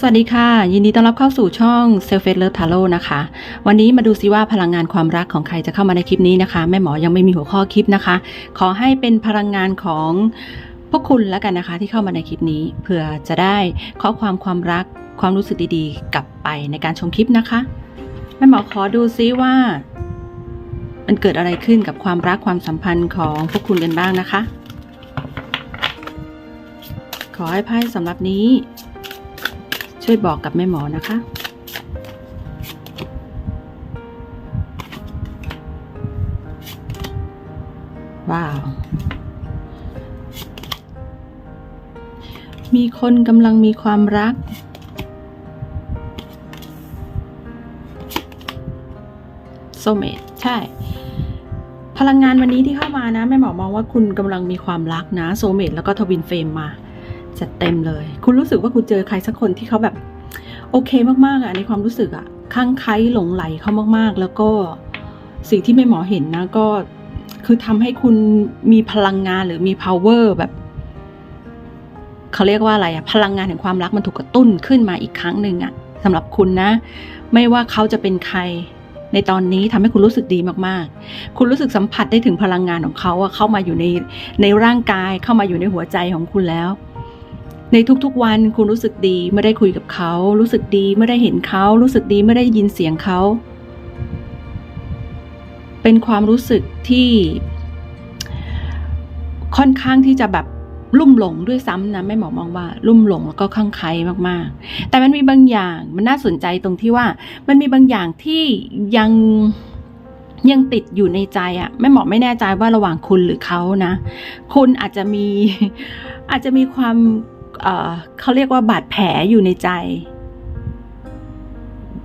สวัสดีค่ะ ยินดีต้อนรับเข้าสู่ช่อง Self Face Love Tarot นะคะ วันนี้มาดูซิว่าพลังงานความรักของใครจะเข้ามาในคลิปนี้นะคะ แม่หมอยังไม่มีหัวข้อคลิปนะคะ ขอให้เป็นพลังงานของพวกคุณแล้วกันนะคะ ที่เข้ามาในคลิปนี้เพื่อจะได้ข้อความความรักความรู้สึกดีๆ กลับไปในการชมคลิปนะคะ แม่หมอขอดูซิว่า มันเกิดอะไรขึ้นกับความรักความสัมพันธ์ของพวกคุณกันบ้างนะคะ ขอให้ไพ่สำหรับนี้ ช่วยบอกกับแม่หมอนะคะ ว้าว มีคนกำลังมีความรัก โซเมตใช่ พลังงานวันนี้ที่เข้ามานะ แม่หมอมองว่าคุณกำลังมีความรักนะ โซเมตแล้วก็ทวินเฟรมมา จัดเต็มเลย คุณรู้สึกว่าคุณเจอใครสักคนที่เขาแบบ โอเคมากๆอะในความรู้สึกอะคลั่งไคล้หลงไหลเขามากๆ แล้วก็สิ่งที่แม่หมอเห็นนะก็คือทำให้คุณมีพลังงานหรือมี power แบบเขาเรียกว่าอะไรอะพลังงานแห่งความรักมันถูกกระตุ้นขึ้นมาอีกครั้งหนึ่งอะสำหรับคุณนะ ไม่ว่าเขาจะเป็นใคร ในตอนนี้ทำให้คุณรู้สึกดีมากๆ คุณรู้สึกสัมผัสได้ถึงพลังงานของเขาอะเข้ามาอยู่ในในร่างกายเข้ามาอยู่ในหัวใจของคุณแล้ว ในทุกๆวันคุณรู้สึกดีเมื่อได้คุยกับเขา รู้สึกดีเมื่อได้เห็นเขา รู้สึกดีเมื่อได้ยินเสียงเขา เป็นความรู้สึกที่ ค่อนข้างที่จะแบบลุ่มหลงด้วยซ้ำนะแม่หมอมองว่า ลุ่มหลงแล้วก็คลั่งไคล้มากๆ แต่มันมีบางอย่างมันน่าสนใจตรงที่ว่า มันมีบางอย่างที่ยังยังติดอยู่ในใจอะแม่หมอไม่แน่ใจว่าระหว่างคุณหรือเขานะ คุณอาจจะมีอาจจะมีความ เขาเรียกว่าบาดแผลอยู่ในใจ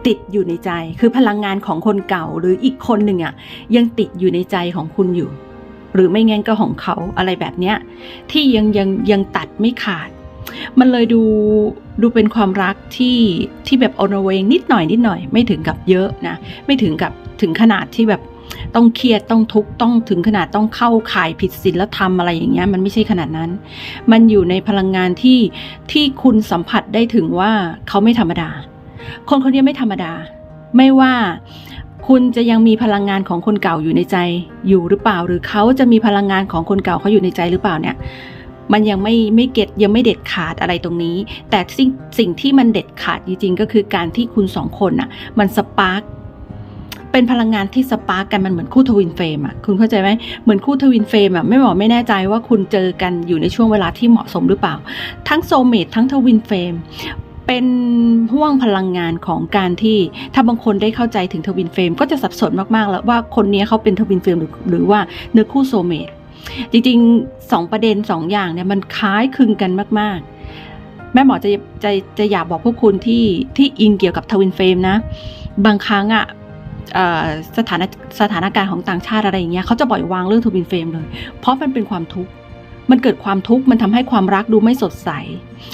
ติดอยู่ในใจ คือพลังงานของคนเก่าหรืออีกคนหนึ่งอะยังติดอยู่ในใจของคุณอยู่ หรือไม่งั้นก็ของเขาอะไรแบบเนี้ย ที่ยังยังยังตัดไม่ขาด มันเลยดูดูเป็นความรักที่ที่แบบอนเวงนิดหน่อยนิดหน่อย ไม่ถึงกับเยอะนะ ไม่ถึงกับถึงขนาดที่แบบ ต้องเครียดต้องทุกข์ต้องถึงขนาดต้องเข้าข่ายผิดศีลธรรมอะไรอย่างเงี้ยมันไม่ใช่ขนาดนั้น มันอยู่ในพลังงานที่ที่คุณสัมผัสได้ถึงว่าเขาไม่ธรรมดา คนคนนี้ไม่ธรรมดา ไม่ว่าคุณจะยังมีพลังงานของคนเก่าอยู่ในใจอยู่หรือเปล่า หรือเขาจะมีพลังงานของคนเก่าเขาอยู่ในใจหรือเปล่าเนี่ยมันยังไม่ไม่เก็ตยังไม่เด็ดขาดอะไรตรงนี้ แต่สิ่งสิ่งที่มันเด็ดขาดจริงๆ ก็คือการที่คุณสองคนน่ะมันสปาร์ก เป็นพลังงานที่สปาร์กกันมันเหมือนคู่ทวินเฟรมอะคุณเข้าใจไหมเหมือนคู่ทวินเฟรมอะไม่บอไม่แน่ใจว่าคุณเจอกันอยู่ในช่วงเวลาที่เหมาะสมหรือเปล่า ทั้งโซเมตทั้งทวินเฟรมเป็นห่วงพลังงานของการที่ถ้าบางคนได้เข้าใจถึงทวินเฟรมก็จะสับสนมากๆแล้วว่าคนนี้เขาเป็นทวินเฟรมหรือหรือว่าเนื้อคู่โซเมตจริงๆสองประเด็นสองอย่างเนี่ยมันคล้ายคลึงกันมากๆ แม่หมอจะจะจะอยากบอกพวกคุณที่ที่อินเกี่ยวกับทวินเฟรมนะ บางครั้งอะเอ่อ สถานสถานการณ์ของต่างชาติอะไรอย่างเงี้ยเขาจะปล่อยวางเรื่องทวินเฟรมเลย เพราะมันเป็นความทุกข์มันเกิดความทุกข์มันทำให้ความรักดูไม่สดใส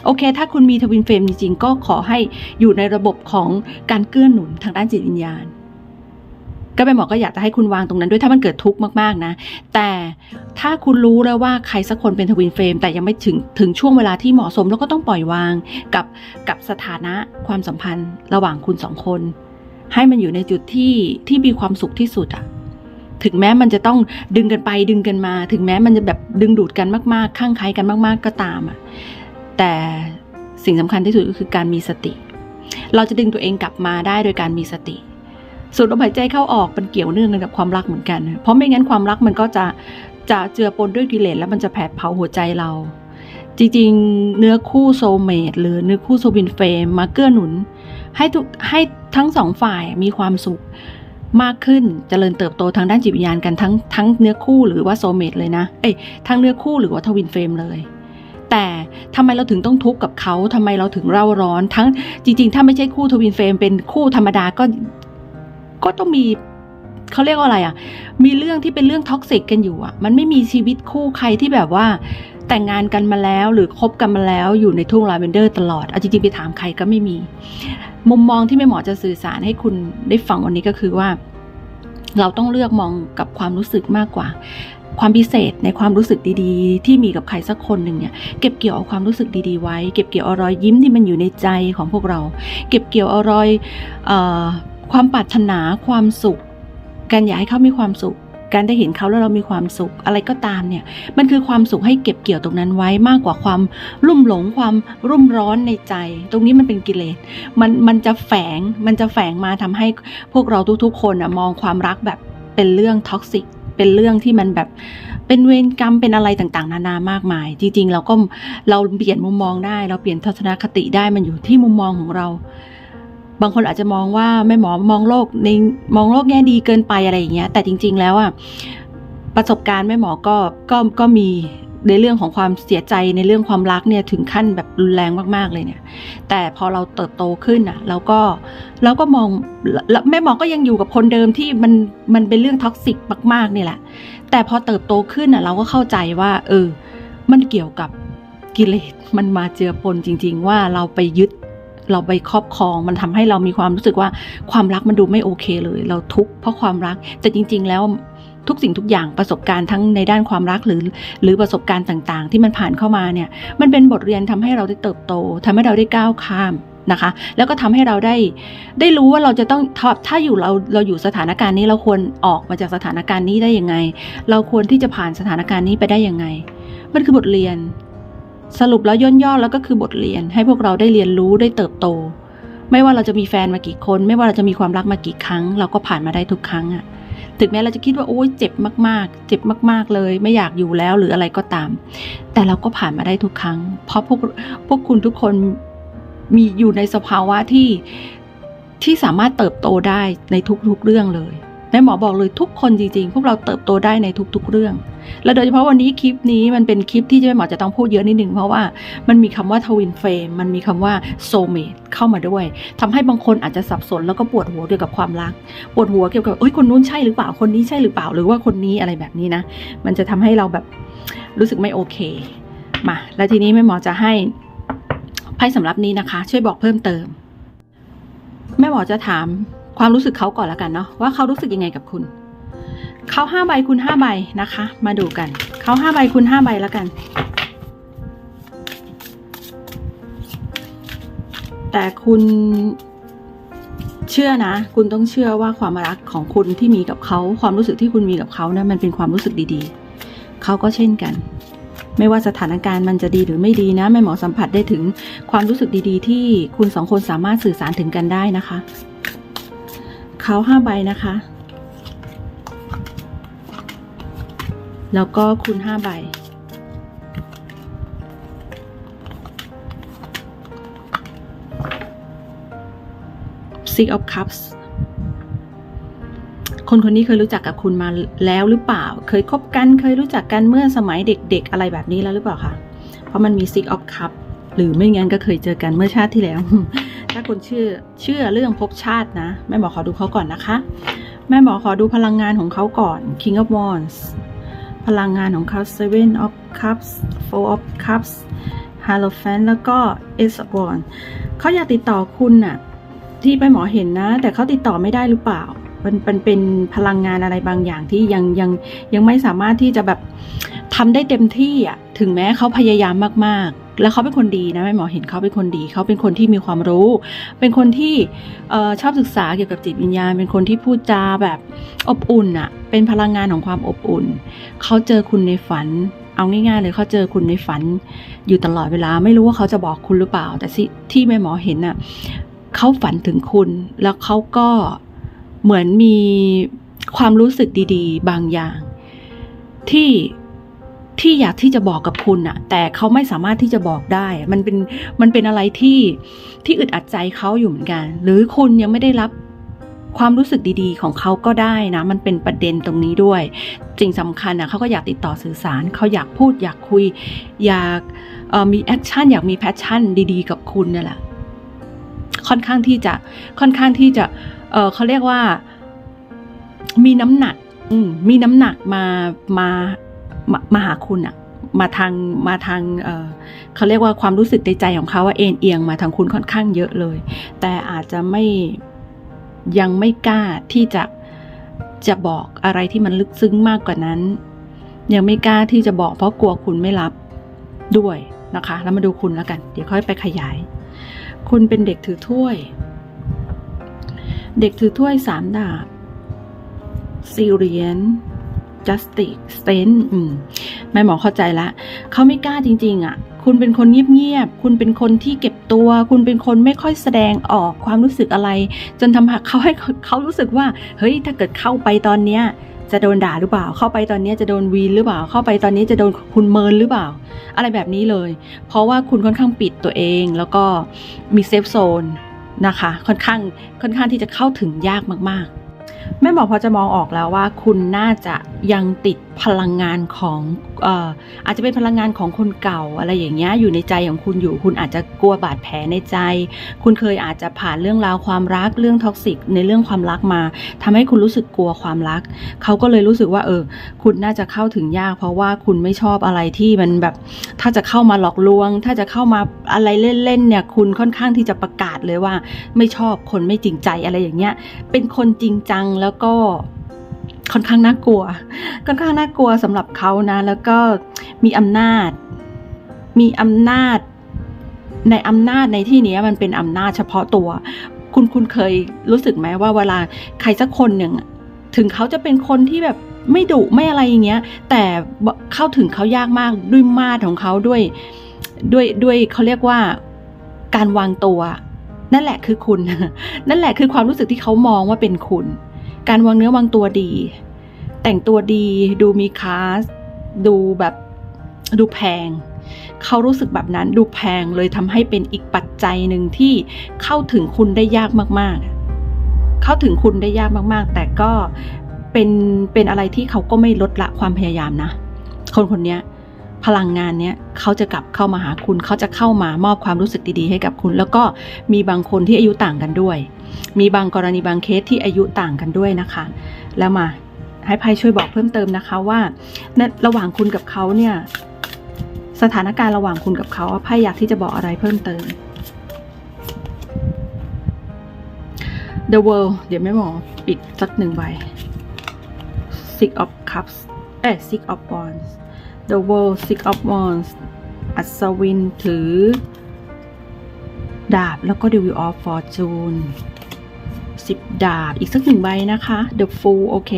โอเค ถ้าคุณมีทวินเฟรมจริงๆ ก็ขอให้อยู่ในระบบของการเกื้อหนุนทางด้านจิตวิญญาณ ก็เป็นหมอก็อยากจะให้คุณวางตรงนั้นด้วยถ้ามันเกิดทุกข์มากๆนะ แต่ถ้าคุณรู้แล้วว่าใครสักคนเป็นทวินเฟรมแต่ยังไม่ถึงถึงช่วงเวลาที่เหมาะสมแล้วก็ต้องปล่อยวางกับกับสถานะความสัมพันธ์ระหว่างคุณสองคน ให้มันอยู่ในจุดที่ที่มีความสุขที่สุดอะถึงแม้มันจะต้องดึงกันไปดึงกันมา ถึงแม้มันจะแบบดึงดูดกันมาก ๆ ข้างใครกันมาก ๆ ก็ตามอะแต่สิ่งสำคัญที่สุดก็คือการมีสติ เราจะดึงตัวเองกลับมาได้โดยการมีสติสูดลมหายใจเข้าออกมันเกี่ยวเนื่องกันกับความรักเหมือนกัน เพราะไม่งั้นความรักมันก็จะจะเจือปนด้วยกิเลสแล้วมันจะแผดเผาหัวใจเรา จริงๆ เนื้อคู่โซเมตหรือเนื้อคู่โซบินเฟมมาเกื้อหนุน ให้ทุกให้ทั้งสองฝ่ายมีความสุขมากขึ้นจเจริญเติบโตทางด้านจิตวิญญาณกันทั้งทั้งเนื้อคู่หรือว่าโซเมตเลยนะ เอ้ยทั้งเนื้อคู่หรือว่าทวินเฟรมเลย แต่ทำไมเราถึงต้องทุกข์กับเขาทำไมเราถึงเร่าร้อนทั้งจริง ๆ ถ้าไม่ใช่คู่ทวินเฟรมเป็นคู่ธรรมดาก็ก็ต้องมีเขาเรียกว่าอะไรอะ่ะ มีเรื่องที่เป็นเรื่องท็อกซิกกันอยู่อะ่ะ มันไม่มีชีวิตคู่ใครที่แบบว่า แต่งงานกันมาแล้วหรือคบกันมาแล้วอยู่ในทุ่งลาเวนเดอร์ตลอด เอาจริงๆไปถามใครก็ไม่มี มุมมองที่แม่เหมอจะสื่อสารให้คุณได้ฟังวันนี้ก็คือว่า เราต้องเลือกมองกับความรู้สึกมากกว่า ความพิเศษในความรู้สึกดีๆ ที่มีกับใครสักคนหนึ่งเนี่ยเก็บเกี่ยวเอาความรู้สึกดีๆไว้ เก็บเกี่ยวเอารอยยิ้มที่มันอยู่ในใจของพวกเรา เก็บเกี่ยวเอารอยออความปรารถนาความสุข การอยากให้เขามีความสุข การได้เห็นเขาแล้วเรามีความสุขอะไรก็ตามเนี่ย มันคือความสุขให้เก็บเกี่ยวตรงนั้นไว้มากกว่าความรุ่มหลงความรุ่มร้อนในใจ ตรงนี้มันเป็นกิเลสมันมันจะแฝงมันจะแฝงมาทำให้พวกเราทุกๆ คนอะมองความรักแบบเป็นเรื่องท็อกซิกเป็นเรื่องที่มันแบบเป็นเวรกรรมเป็นอะไรต่างๆ นานามากมาย จริงๆ เราก็เราเปลี่ยนมุมมองได้ เราเปลี่ยนทัศนคติได้มันอยู่ที่มุมมองของเรา บางคนอาจจะมองว่าแม่หมอมองโลกในมองโลกแง่ดีเกินไปอะไรอย่างเงี้ยแต่จริง ๆ แล้วอะประสบการณ์แม่หมอก็ก็ก็มีในเรื่องของความเสียใจในเรื่องความรักเนี่ยถึงขั้นแบบรุนแรงมากๆเลยเนี่ย แต่พอเราเติบโตขึ้นอะเราก็เราก็มองแล้วแม่หมอก็ยังอยู่กับคนเดิมที่มันมันเป็นเรื่องท็อกซิกมากๆนี่แหละ แต่พอเติบโตขึ้นอะเราก็เข้าใจว่า เออ มันเกี่ยวกับกิเลสมันมาเจือปนจริง ๆ ว่าเราไปยึด เราไปครอบครอง มันทำให้เรามีความรู้สึกว่าความรักมันดูไม่โอเคเลย เราทุกข์เพราะความรักแต่จริง ๆ แล้วทุกสิ่งทุกอย่างประสบการณ์ทั้งในด้านความรักหรือ หรือประสบการณ์ต่างๆ ที่มันผ่านเข้ามาเนี่ยมันเป็นบทเรียนทำให้เราได้เติบโตทำให้เราได้ก้าวข้ามนะคะ แล้วก็ทำให้เราได้ได้รู้ว่าเราจะต้องถ้าถ้าอยู่เราเราอยู่สถานการณ์นี้เราควรออกมาจากสถานการณ์นี้ได้ยังไง เราควรที่จะผ่านสถานการณ์นี้ไปได้ยังไง มันคือบทเรียน สรุปแล้วย่นย่อแล้วก็คือบทเรียน ให้พวกเราได้เรียนรู้ได้เติบโต ไม่ว่าเราจะมีแฟนมากี่คน ไม่ว่าเราจะมีความรักมากี่ครั้ง เราก็ผ่านมาได้ทุกครั้งอะถึงแม้เราจะคิดว่าโอ้ยเจ็บมากๆ เจ็บมากๆเลย ไม่อยากอยู่แล้วหรืออะไรก็ตาม แต่เราก็ผ่านมาได้ทุกครั้ง เพราะพวกพวกคุณทุกคนมีอยู่ในสภาวะที่ที่สามารถเติบโตได้ในทุกๆเรื่องเลย แม่หมอบอกเลยทุกคนจริงๆ พวกเราเติบโตได้ในทุกๆเรื่อง และโดยเฉพาะวันนี้คลิปนี้มันเป็นคลิปที่แม่หมอจะต้องพูดเยอะนิดนึงเพราะว่ามันมีคำว่าทวินเฟมมันมีคำว่าโซเมตเข้ามาด้วยทำให้บางคนอาจจะสับสนแล้วก็ปวดหัวเกี่ยวกับความรัก ปวดหัวเกี่ยวกับเอ้ยคนนู้นใช่หรือเปล่าคนนี้ใช่หรือเปล่าหรือว่าคนนี้อะไรแบบนี้นะ มันจะทำให้เราแบบรู้สึกไม่โอเคมาแล้วทีนี้แม่หมอจะให้ไพ่สำหรับนี้นะคะ ช่วยบอกเพิ่มเติม แม่หมอจะถาม ความรู้สึกเขาก่อนล้วกันเนาะว่าเขารู้สึกยังไงกับคุณ เขาห้าใบคุณห้าใบนะคะ มาดูกัน เขาห้าใบคุณห้าใบล้วกัน แต่คุณเชื่อนะ คุณต้องเชื่อว่าความรักของคุณที่มีกับเขา ความรู้สึกที่คุณมีกับเขานะมันเป็นความรู้สึกดีๆ เขาก็เช่นกัน ไม่ว่าสถานการณ์มันจะดีหรือไม่ดีนะแม่หมอสัมผัสได้ถึงความรู้สึกดีๆ ที่คุณสองคนสามารถสื่อสารถึงกันได้นะคะ ขาห้าใบนะคะ แล้วก็คุณห้าใบ Six of Cups คนคนนี้เคยรู้จักกับคุณมาแล้วหรือเปล่า เคยคบกันเคยรู้จักกันเมื่อสมัยเด็กๆ อะไรแบบนี้แล้วหรือเปล่าคะ เพราะมันมี Six of Cups หรือไม่งั้นก็เคยเจอกันเมื่อชาติที่แล้ว ถ้าคุณเชื่อเชื่อเรื่องภพชาตินะ แม่หมอขอดูเขาก่อนนะคะ แม่หมอขอดูพลังงานของเขาก่อน King of Wands พลังงานของเขา Seven of Cups Four of Cups Hierophant แล้วก็ Ace of Wands เขาอยากติดต่อคุณน่ะที่ไปหมอเห็นนะ แต่เขาติดต่อไม่ได้หรือเปล่ามันเป็นเป็นพลังงานอะไรบางอย่างที่ยังยังยังไม่สามารถที่จะแบบทำได้เต็มที่อะถึงแม้เขาพยายามมากๆ แล้วเขาเป็นคนดีนะแม่หมอเห็นเขาเป็นคนดี เขาเป็นคนที่มีความรู้ เป็นคนที่ชอบศึกษาเกี่ยวกับจิตวิญญาณ เป็นคนที่พูดจาแบบอบอุ่นอะเป็นพลังงานของความอบอุ่น เขาเจอคุณในฝัน เอาง่ายๆเลยเขาเจอคุณในฝัน อยู่ตลอดเวลา ไม่รู้ว่าเขาจะบอกคุณหรือเปล่า แต่ที่แม่หมอเห็นน่ะเขาฝันถึงคุณ แล้วเขาก็เหมือนมีความรู้สึกดี ๆ บางอย่าง ที่ ที่อยากที่จะบอกกับคุณอะแต่เขาไม่สามารถที่จะบอกได้ มันเป็นมันเป็นอะไรที่ที่อึดอัดใจเขาอยู่เหมือนกัน หรือคุณยังไม่ได้รับความรู้สึกดีๆ ของเขาก็ได้นะ มันเป็นประเด็นตรงนี้ด้วยสิ่งสำคัญอะเขาก็อยากติดต่อสื่อสาร เขาอยากพูดอยากคุย อยากมีแอคชั่นอยากมีแพชชั่นดีๆ กับคุณนี่แหละค่อนข้างที่จะค่อนข้างที่จะเเขาเรียกว่า มีน้ำหนักมมีน้ำหนักมามา มามาหาคุณอะมาทางมาทางเเขาเรียกว่าความรู้สึกในใจของเขาว่าเอ็นเอียงมาทางคุณค่อนข้างเยอะเลย แต่อาจจะไม่ยังไม่กล้าที่จะจะบอกอะไรที่มันลึกซึ้งมากกว่านั้น ยังไม่กล้าที่จะบอกเพราะกลัวคุณไม่รับด้วยนะคะ แล้วมาดูคุณแล้วกัน เดี๋ยวค่อยไปขยาย คุณเป็นเด็กถือถ้วย เด็กถือถ้วยสามดาบซีเรียน justice stand อืมแม่หมอเข้าใจละเขาไม่กล้าจริง ๆอะ คุณเป็นคนเงียบๆ คุณเป็นคนที่เก็บตัว คุณเป็นคนไม่ค่อยแสดงออกความรู้สึกอะไร จนทำให้เขาให้เขารู้สึกว่า เฮ้ย ถ้าเกิดเข้าไปตอนเนี้ยจะโดนด่าหรือเปล่า เข้าไปตอนเนี้ยจะโดนวีนหรือเปล่า เข้าไปตอนนี้จะโดนคุณเมินหรือเปล่า อะไรแบบนี้เลย เพราะว่าคุณค่อนข้างปิดตัวเองแล้วก็มีเซฟโซนนะคะ ค่อนข้างค่อนข้างที่จะเข้าถึงยากมากๆ แม่หมอพอจะมองออกแล้วว่า คุณน่าจะยังติดพลังงานของเอ่ออาจจะเป็นพลังงานของคนเก่าอะไรอย่างเงี้ยอยู่ในใจของคุณอยู่ คุณอาจจะกลัวบาดแผลในใจ คุณเคยอาจจะผ่านเรื่องราวความรักเรื่องท็อกซิกในเรื่องความรักมาทำให้คุณรู้สึกกลัวความรัก เขาก็เลยรู้สึกว่าเออ คุณน่าจะเข้าถึงยาก เพราะว่าคุณไม่ชอบอะไรที่มันแบบถ้าจะเข้ามาหลอกลวง ถ้าจะเข้ามาอะไรเล่นๆเนี่ย คุณค่อนข้างที่จะประกาศเลยว่า ไม่ชอบคนไม่จริงใจอะไรอย่างเงี้ยเป็นคนจริงจังแล้วก็ ค่อนข้างน่ากลัว ค่อนข้างน่ากลัวสำหรับเขานะ แล้วก็มีอำนาจ มีอำนาจ ในอำนาจในที่นี้มันเป็นอำนาจเฉพาะตัว คุณคุณเคยรู้สึกไหมว่าเวลาใครสักคนหนึ่ง ถึงเขาจะเป็นคนที่แบบไม่ดุไม่อะไรอย่างเงี้ย แต่เข้าถึงเขายากมากด้วยมาตรของเขาด้วย ด้วยด้วยเขาเรียกว่าการวางตัว นั่นแหละคือคุณ นั่นแหละคือความรู้สึกที่เขามองว่าเป็นคุณ การวางเนื้อวางตัวดี แต่งตัวดีดูมีคลาสดูแบบดูแพง เขารู้สึกแบบนั้นดูแพงเลยทำให้เป็นอีกปัจจัยหนึ่งที่เข้าถึงคุณได้ยากมากๆ เข้าถึงคุณได้ยากมากๆ แต่ก็เป็นเป็นอะไรที่เขาก็ไม่ลดละความพยายามนะ คนคนนี้พลังงานเนี้ยเขาจะกลับเข้ามาหาคุณ เขาจะเข้ามามอบความรู้สึกดีๆให้กับคุณ แล้วก็มีบางคนที่อายุต่างกันด้วย มีบางกรณีบางเคสที่อายุต่างกันด้วยนะคะ แล้วมาให้ไพ่ช่วยบอกเพิ่มเติมนะคะว่าในระหว่างคุณกับเขาเนี่ยสถานการณ์ระหว่างคุณกับเขาไพ่อยากที่จะบอกอะไรเพิ่มเติม The World เดี๋ยวไม่หมอปิดสักหนึ่งใบ Six of Cups เอ้ย Six of Wands The World Six of Wands อัศวินถือ ดาบแล้วก็ The Wheel of Fortune สิบดาบ อีกสักหนึ่งใบนะคะ The Fool โอเค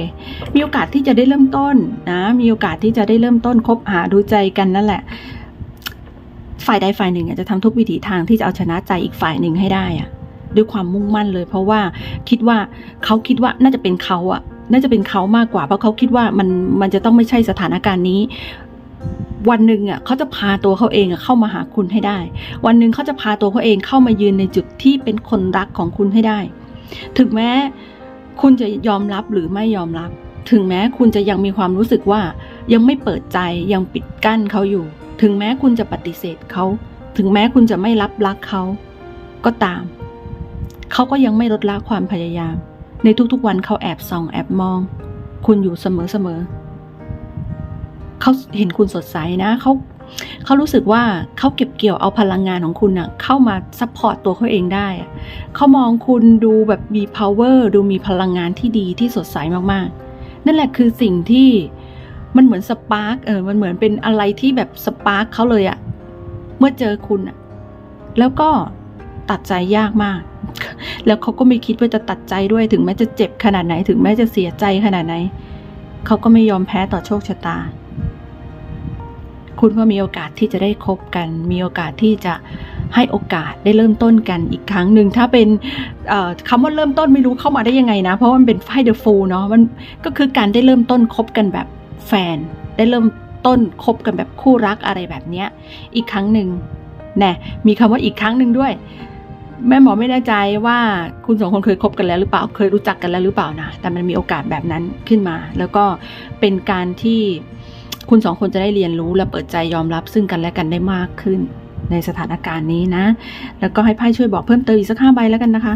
มีโอกาสที่จะได้เริ่มต้นนะ มีโอกาสที่จะได้เริ่มต้นคบหาดูใจกันนั่นแหละ ฝ่ายใดฝ่ายหนึ่งจะทำทุกวิถีทางที่จะเอาชนะใจอีกฝ่ายหนึ่งให้ได้อะด้วยความมุ่งมั่นเลย เพราะว่าคิดว่าเขาคิดว่าน่าจะเป็นเขาอะน่าจะเป็นเขามากกว่า เพราะเขาคิดว่ามันมันจะต้องไม่ใช่สถานการณ์นี้วันหนึ่งอะเขาจะพาตัวเขาเองเข้ามาหาคุณให้ได้ วันหนึ่งเขาจะพาตัวเขาเองเข้ามายืนในจุดที่เป็นคนรักของคุณให้ได้ ถึงแม้คุณจะยอมรับหรือไม่ยอมรับ ถึงแม้คุณจะยังมีความรู้สึกว่า ยังไม่เปิดใจยังปิดกั้นเขาอยู่ ถึงแม้คุณจะปฏิเสธเขา ถึงแม้คุณจะไม่รับรักเขา ก็ตาม เขาก็ยังไม่ลดละความพยายาม ในทุกๆวันเขาแอบส่องแอบมอง คุณอยู่เสมอๆเขาเห็นคุณสดใสนะเขา เขารู้สึกว่าเขาเก็บเกี่ยวเอาพลังงานของคุณน่ะเข้ามาซัพพอร์ตตัวเขาเองได้ เขามองคุณดูแบบมี power ดูมีพลังงานที่ดีที่สดใสมากๆ นั่นแหละคือสิ่งที่มันเหมือนสปาร์กเออ มันเหมือนเป็นอะไรที่แบบสปาร์กเขาเลยอะเมื่อเจอคุณอะแล้วก็ตัดใจยากมาก แล้วเขาก็ไม่คิดว่าจะตัดใจด้วย ถึงแม้จะเจ็บขนาดไหน ถึงแม้จะเสียใจขนาดไหน เขาก็ไม่ยอมแพ้ต่อโชคชะตา คุณก็มีโอกาสที่จะได้คบกัน มีโอกาสที่จะให้โอกาสได้เริ่มต้นกันอีกครั้งหนึ่งถ้าเป็นคำว่าเริ่มต้นไม่รู้เข้ามาได้ยังไงนะ เพราะมันเป็นไฟเดอะฟูลเนาะมันก็คือการได้เริ่มต้นคบกันแบบแฟน ได้เริ่มต้นคบกันแบบคู่รักอะไรแบบเนี้ยอีกครั้งหนึ่งแน่มีคำว่าอีกครั้งหนึ่งด้วย แม่หมอไม่แน่ใจว่าคุณสองคนเคยคบกันแล้วหรือเปล่าเคยรู้จักกันแล้วหรือเปล่านะแต่มันมีโอกาสแบบนั้นขึ้นมา แล้วก็เป็นการที่ คุณสองคนจะได้เรียนรู้และเปิดใจยอมรับซึ่งกันและกันได้มากขึ้น ในสถานการณ์นี้นะ แล้วก็ให้ไพ่ช่วยบอกเพิ่มเติมอีกสักห้าใบแล้วกันนะคะ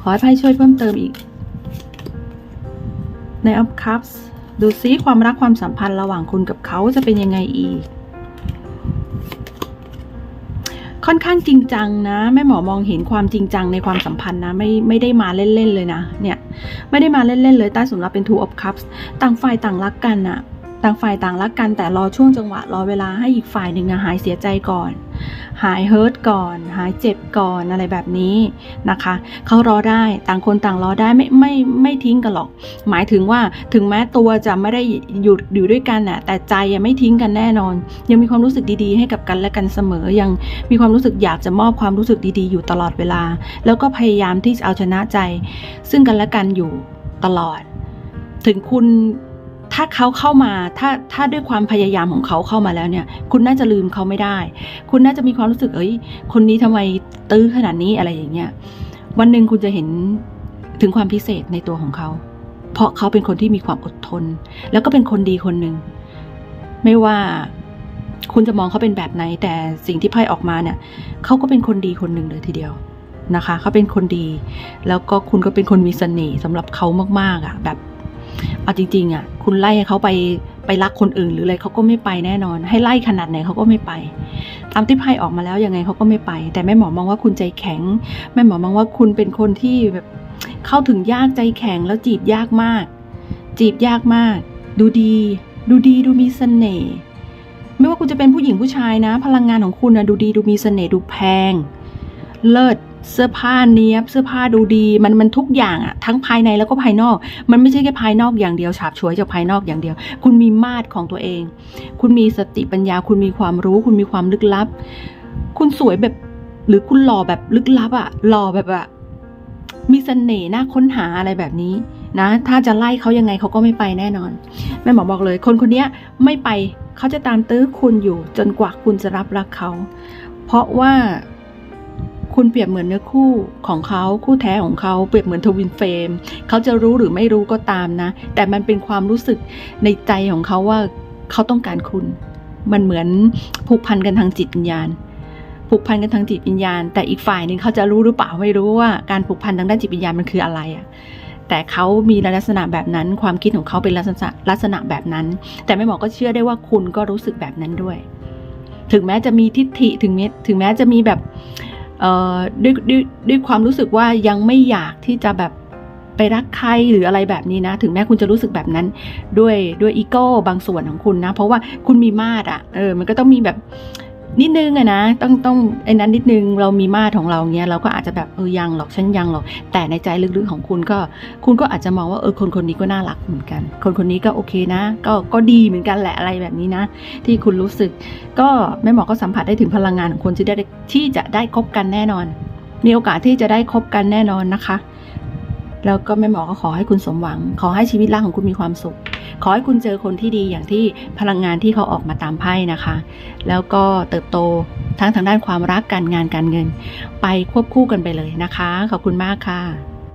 ขอให้ไพ่ช่วยเพิ่มเติมอีก ใน of cups ดูซิความรักความสัมพันธ์ระหว่างคุณกับเขาจะเป็นยังไงอีกค่ค่อนข้างจริงจังนะแม่หมอมองเห็นความจริงจังในความสัมพันธ์นะไม่ไม่ได้มาเล่นๆเลยนะเนี่ย ไม่ได้มาเล่นๆเลยใต้สมรับเป็น two of cups ต่างฝ่ายต่างรักกันอะต่างฝ่ายต่างรักกันแต่รอช่วงจังหวะรอเวลาให้อีกฝ่ายหนึ่งอะหายเสียใจก่อน หายเฮิร์ตก่อน หายเจ็บก่อนอะไรแบบนี้นะคะเขารอได้ต่างคนต่างรอได้ไม่ไม่ไม่ทิ้งกันหรอก หมายถึงว่าถึงแม้ตัวจะไม่ได้อยู่อยู่ด้วยกันน่ะแต่ใจยังไม่ทิ้งกันแน่นอน ยังมีความรู้สึกดีๆ ให้กับกันและกันเสมอยังมีความรู้สึกอยากจะมอบความรู้สึกดีๆ อยู่ตลอดเวลา แล้วก็พยายามที่จะเอาชนะใจ ซึ่งกันและกันอยู่ตลอด ถึงคุณ ถ้าเขาเข้ามาถ้าถ้าด้วยความพยายามของเขาเข้ามาแล้วเนี่ย คุณน่าจะลืมเขาไม่ได้ คุณน่าจะมีความรู้สึกเอ้ย คนนี้ทำไมตื้อขนาดนี้อะไรอย่างเงี้ยวันหนึ่งคุณจะเห็นถึงความพิเศษในตัวของเขา เพราะเขาเป็นคนที่มีความอดทน แล้วก็เป็นคนดีคนหนึ่งไม่ว่าคุณจะมองเขาเป็นแบบไหน แต่สิ่งที่ไพ่ออกมาเนี่ยเขาก็เป็นคนดีคนหนึ่งเลยทีเดียวนะคะเขาเป็นคนดี แล้วก็คุณก็เป็นคนมีเสน่ห์สำหรับเขามากๆอะ แบบ เอาจริงๆอะคุณไล่เขาไปไปรักคนอื่นหรืออะไรเขาก็ไม่ไปแน่นอน ให้ไล่ขนาดไหนเขาก็ไม่ไป ตามที่ไพ่ออกมาแล้วยังไงเขาก็ไม่ไป แต่แม่หมอมองว่าคุณใจแข็ง แม่หมอมองว่าคุณเป็นคนที่แบบเข้าถึงยากใจแข็งแล้วจีบยากมาก จีบยากมาก ดูดี ดูดีดูมีเสน่ห์ไม่ว่าคุณจะเป็นผู้หญิงผู้ชายนะ พลังงานของคุณนะดูดีดูมีเสน่ห์ดูแพง เลิศ เสื้อผ้าเนี้ยบเสื้อผ้าดูดีมันมันทุกอย่างอะทั้งภายในแล้วก็ภายนอก มันไม่ใช่แค่ภายนอกอย่างเดียวฉาบฉวยจากภายนอกอย่างเดียว คุณมีมาตรของตัวเอง คุณมีสติปัญญา คุณมีความรู้ คุณมีความลึกลับ คุณสวยแบบหรือคุณหล่อแบบลึกลับอะหล่อแบบอะมีเสน่ห์น่าค้นหาอะไรแบบนี้นะ ถ้าจะไล่เขายังไงเขาก็ไม่ไปแน่นอน แม่หมอบอกเลย คนคนเนี้ยไม่ไปเขาจะตามตื้อคุณอยู่จนกว่าคุณจะรับรักเขา เพราะว่า คุณเปรียบเหมือนเนื้อคู่ของเขาคู่แท้ของเขาเปรียบเหมือนทวินเฟรมเขาจะรู้หรือไม่รู้ก็ตามนะ แต่มันเป็นความรู้สึกในใจของเขาว่าเขาต้องการคุณ มันเหมือนผูกพันกันทางจิตวิญญาณผูกพันกันทางจิตวิญญาณ แต่อีกฝ่ายหนึ่งเขาจะรู้หรือเปล่าไม่รู้ว่าการผูกพันทางด้านจิตวิญญาณมันคืออะไรอะแต่เขามีลักษณะแบบนั้น ความคิดของเขาเป็นลักษณะลักษณะแบบนั้น แต่แม่หมอก็เชื่อได้ว่าคุณก็รู้สึกแบบนั้นด้วย ถึงแม้จะมีทิฏฐิถึงแม้ถึงแม้จะมีแบบ ด้วยด้วยด้วยความรู้สึกว่ายังไม่อยากที่จะแบบไปรักใครหรืออะไรแบบนี้นะ ถึงแม้คุณจะรู้สึกแบบนั้น ด้วยด้วยอีโก้บางส่วนของคุณนะ เพราะว่าคุณมีมาตรอะเออมันก็ต้องมีแบบ นิดนึงอะนะต้องต้องไอ้นั้นนิดนึงเรามีมาตรของเราเงี้ยเราก็อาจจะแบบเออยังหรอกฉันยังหรอก แต่ในใจลึกๆของคุณก็ คุณก็อาจจะมองว่าเออคนคนนี้ก็น่ารักเหมือนกัน คนคนนี้ก็โอเคนะ ก็ก็ดีเหมือนกันแหละอะไรแบบนี้นะ ที่คุณรู้สึก ก็แม่หมอก็สัมผัสได้ถึงพลังงานของคนที่ได้ที่จะได้คบกันแน่นอน มีโอกาสที่จะได้คบกันแน่นอนนะคะ แล้วก็แม่หมอก็ขอให้คุณสมหวัง ขอให้ชีวิตรักของคุณมีความสุข ขอให้คุณเจอคนที่ดีอย่างที่พลังงานที่เขาออกมาตามไพ่นะคะ แล้วก็เติบโตทั้งทางด้านความรักการงานการเงิน ไปควบคู่กันไปเลยนะคะ ขอบคุณมากค่ะ